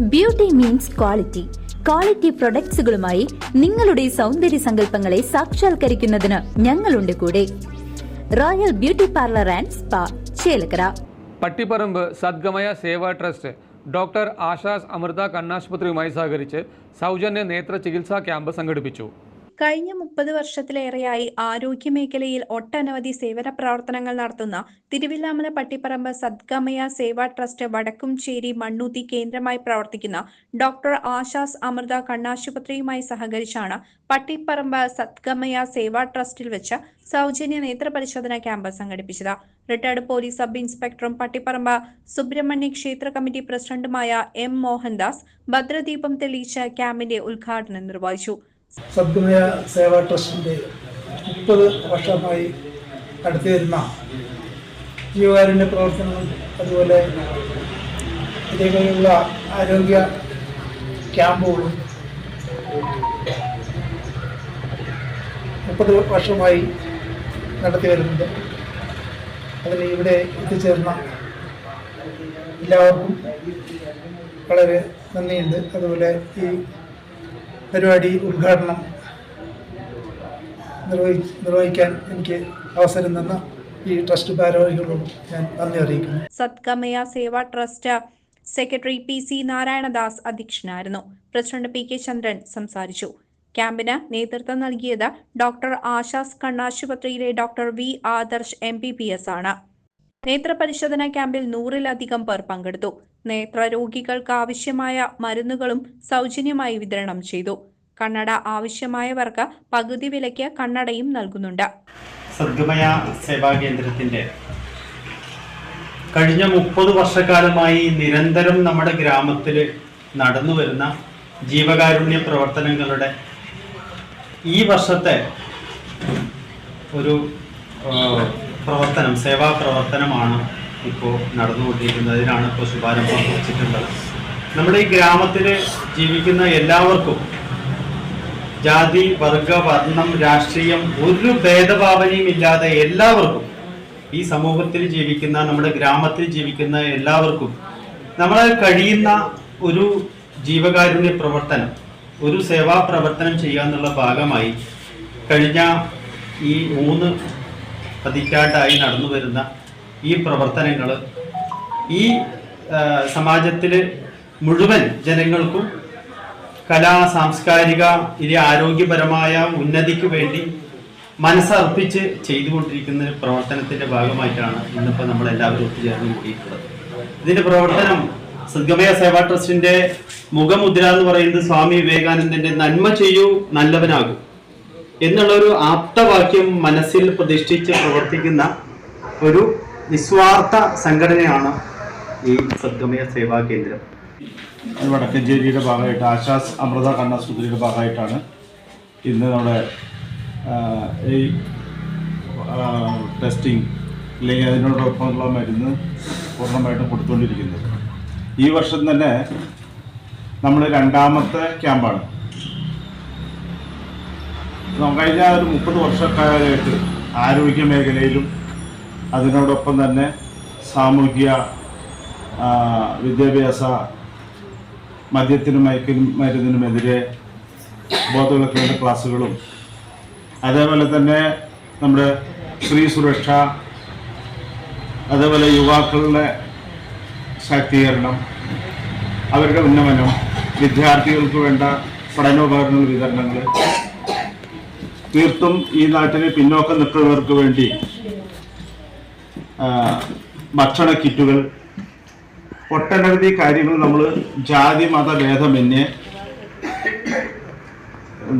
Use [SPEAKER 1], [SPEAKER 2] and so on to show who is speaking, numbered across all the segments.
[SPEAKER 1] Beauty means quality quality പ്രൊഡക്ട്സുകളുമായി നിങ്ങളുടെ സൗന്ദര്യ സങ്കല്പങ്ങളെ സാക്ഷാത്കരിക്കുന്നതിന് ഞങ്ങളുണ്ട് കൂടെ. Royal beauty parlour and spa Chelakkara.
[SPEAKER 2] Pattiparambu Sadgamaya Seva trust doctor Asha's Amrita കണ്ണാശുപത്രിയുമായി സഹകരിച്ച് സൗജന്യ നേത്ര ചികിത്സാ ക്യാമ്പ് സംഘടിപ്പിച്ചു.
[SPEAKER 3] കഴിഞ്ഞ മുപ്പത് വർഷത്തിലേറെയായി ആരോഗ്യമേഖലയിൽ ഒട്ടനവധി സേവന പ്രവർത്തനങ്ങൾ നടത്തുന്ന തിരുവില്ലാമല പട്ടിപ്പറമ്പ് സദ്ഗമയ സേവാ ട്രസ്റ്റ് വടക്കുംചേരി മണ്ണൂത്തി കേന്ദ്രമായി പ്രവർത്തിക്കുന്ന ഡോക്ടർ ആശാസ് അമൃത കണ്ണാശുപത്രിയുമായി സഹകരിച്ചാണ് പട്ടിപ്പറമ്പ് സദ്ഗമയ സേവാ ട്രസ്റ്റിൽ വെച്ച് സൗജന്യ നേത്രപരിശോധന ക്യാമ്പ് സംഘടിപ്പിച്ചത്. റിട്ടയർഡ് പോലീസ് സബ് ഇൻസ്പെക്ടറും പട്ടിപ്പറമ്പ് സുബ്രഹ്മണ്യ ക്ഷേത്ര കമ്മിറ്റി പ്രസിഡന്റുമായ എം മോഹൻദാസ് ഭദ്രദീപം തെളിയിച്ച് ക്യാമ്പിന്റെ ഉദ്ഘാടനം നിർവഹിച്ചു.
[SPEAKER 4] സദ്ഗമയ സേവാ ട്രസ്റ്റിന്റെ മുപ്പത് വർഷമായി നടത്തി വരുന്ന ജീവകാരുണ്യ പ്രവർത്തനങ്ങൾ അതുപോലെ ഇതേപോലെയുള്ള ആരോഗ്യ ക്യാമ്പുകളും മുപ്പത് വർഷമായി നടത്തി വരുന്നുണ്ട് അതിന് ഇവിടെ എത്തിച്ചേർന്ന എല്ലാവർക്കും വളരെ നന്ദിയുണ്ട്. അതുപോലെ ഈ പരിപാടി ഉദ്ഘാടനം നിർവഹി നിർവഹിക്കാൻ എനിക്ക് അവസരം തന്ന ഈ ട്രസ്റ്റ് ഭാരവാഹികളോടും ഞാൻ നന്ദി അറിയിക്കുന്നു.
[SPEAKER 3] Sadgamaya Seva trust secretary P C Narayanadas അധ്യക്ഷനായിരുന്നു. പ്രസിഡന്റ് പി കെ ചന്ദ്രൻ സംസാരിച്ചു. ക്യാമ്പിന് നേതൃത്വം നൽകിയത് doctor Asha's കണ്ണാശുപത്രിയിലെ doctor V Adarsh M B S ആണ്. നേത്രപരിശോധന ക്യാമ്പിൽ നൂറിലധികം പേർ പങ്കെടുത്തു. നേത്രരോഗികൾക്ക് ആവശ്യമായ മരുന്നുകളും സൗജന്യമായി വിതരണം ചെയ്തു. കണ്ണട ആവശ്യമായവർക്ക് പകുതി വിലയ്ക്ക് കണ്ണടയും നൽകുന്നുണ്ട്.
[SPEAKER 5] സദ്ഗമയ സേവാ കേന്ദ്രത്തിന്റെ കഴിഞ്ഞ മുപ്പത് വർഷക്കാലമായി നിരന്തരം നമ്മുടെ ഗ്രാമത്തിൽ നടന്നു വരുന്ന ജീവകാരുണ്യ പ്രവർത്തനങ്ങളുടെ ഈ വർഷത്തെ ഒരു പ്രവർത്തനം സേവാ പ്രവർത്തനമാണ് ഇപ്പോൾ നടന്നുകൊണ്ടിരിക്കുന്നത് അതിനാണ് ഇപ്പോൾ ശുഭാരംഭം കുറിച്ചിട്ടുള്ളത്. നമ്മുടെ ഈ ഗ്രാമത്തിൽ ജീവിക്കുന്ന എല്ലാവർക്കും ജാതി വർഗ വർണം രാഷ്ട്രീയം ഒരു ഭേദഭാവനയും ഇല്ലാതെ എല്ലാവർക്കും ഈ സമൂഹത്തിൽ ജീവിക്കുന്ന നമ്മുടെ ഗ്രാമത്തിൽ ജീവിക്കുന്ന എല്ലാവർക്കും നമ്മളെ കഴിയുന്ന ഒരു ജീവകാരുണ്യ പ്രവർത്തനം ഒരു സേവാ പ്രവർത്തനം ചെയ്യാന്നുള്ള ഭാഗമായി കഴിഞ്ഞ ഈ മൂന്ന് പതിറ്റാണ്ടായി നടന്നു വരുന്ന ഈ പ്രവർത്തനങ്ങൾ ഈ സമാജത്തിൽ മുഴുവൻ ജനങ്ങൾക്കും കലാ സാംസ്കാരിക ഇനി ആരോഗ്യപരമായ ഉന്നതിക്ക് വേണ്ടി മനസ്സർപ്പിച്ച് ചെയ്തുകൊണ്ടിരിക്കുന്ന പ്രവർത്തനത്തിന്റെ ഭാഗമായിട്ടാണ് ഇന്നിപ്പോൾ നമ്മൾ എല്ലാവരും ഒത്തുചേർന്ന് കൂടിയിട്ടുള്ളത്. ഇതിന്റെ പ്രവർത്തനം സദ്ഗമയ സേവാ ട്രസ്റ്റിന്റെ മുഖമുദ്ര എന്ന് പറയുന്നത് സ്വാമി വിവേകാനന്ദന്റെ നന്മ ചെയ്യൂ നല്ലവനാകൂ എന്നുള്ളൊരു ആപ്തവാക്യം മനസ്സിൽ പ്രതിഷ്ഠിച്ച് പ്രവർത്തിക്കുന്ന ഒരു നിസ്വാർത്ഥ സംഘടനയാണ് ഈ സദ്ഗമയ സേവാ കേന്ദ്രം.
[SPEAKER 6] വടക്കഞ്ചേരിയുടെ ഭാഗമായിട്ട് ആശാസ് അമൃത കണ്ണാസ്പത്രിയുടെ ഭാഗമായിട്ടാണ് ഇന്ന് നമ്മുടെ ഈ ടെസ്റ്റിംഗ് അല്ലെങ്കിൽ അതിനോടൊപ്പമുള്ള മരുന്ന് പൂർണമായിട്ടും കൊടുത്തുകൊണ്ടിരിക്കുന്നത്. ഈ വർഷം തന്നെ നമ്മൾ രണ്ടാമത്തെ ക്യാമ്പാണ്. കഴിഞ്ഞ ഒരു മുപ്പത് വർഷക്കാലമായിട്ട് ആരോഗ്യ മേഖലയിലും അതിനോടൊപ്പം തന്നെ സാമൂഹിക ആ, വിദ്യാഭ്യാസ മദ്യത്തിനും മയക്കിനും മരുന്നിനുമെതിരെ ബോധവൽക്കരണ ക്ലാസ്സുകളും. അതേപോലെ തന്നെ നമ്മുടെ സ്ത്രീ സുരക്ഷ അതേപോലെ യുവാക്കളുടെ ശാക്തീകരണം അവരുടെ ഉന്നമനം വിദ്യാർത്ഥികൾക്ക് വേണ്ട പഠനോപകരണ വിതരണങ്ങൾ. തീർത്തും ഈ നാട്ടിൽ പിന്നോക്കം നിൽക്കുന്നവർക്ക് വേണ്ടി ഭക്ഷണ കിറ്റുകൾ ഒട്ടനവധി കാര്യങ്ങൾ നമ്മൾ ജാതി മത ഭേദമന്യേ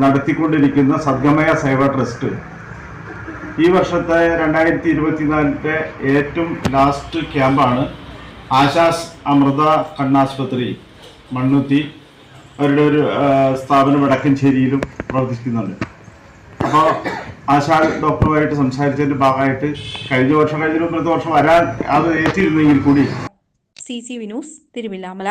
[SPEAKER 6] നടത്തിക്കൊണ്ടിരിക്കുന്ന സദ്ഗമയ സേവ ട്രസ്റ്റ്. ഈ വർഷത്തെ രണ്ടായിരത്തി ഇരുപത്തിനാലിന്റെ ഏറ്റവും ലാസ്റ്റ് ക്യാമ്പാണ് ആശാസ് അമൃത കണ്ണാശുപത്രി മണ്ണുത്തി അവരുടെ ഒരു സ്ഥാപനം വടക്കഞ്ചേരിയിലും പ്രവർത്തിക്കുന്നുണ്ട്. അപ്പോൾ ആശാ ഡോക്ടറുമായിട്ട് സംസാരിച്ചതിന്റെ ഭാഗമായിട്ട് കഴിഞ്ഞ വർഷം കഴിഞ്ഞ മുമ്പത്തെ വർഷം വരാൻ അത് ഏറ്റിരുന്നെങ്കിൽ കൂടി.
[SPEAKER 3] C C Vinoos Thiruvilwamala.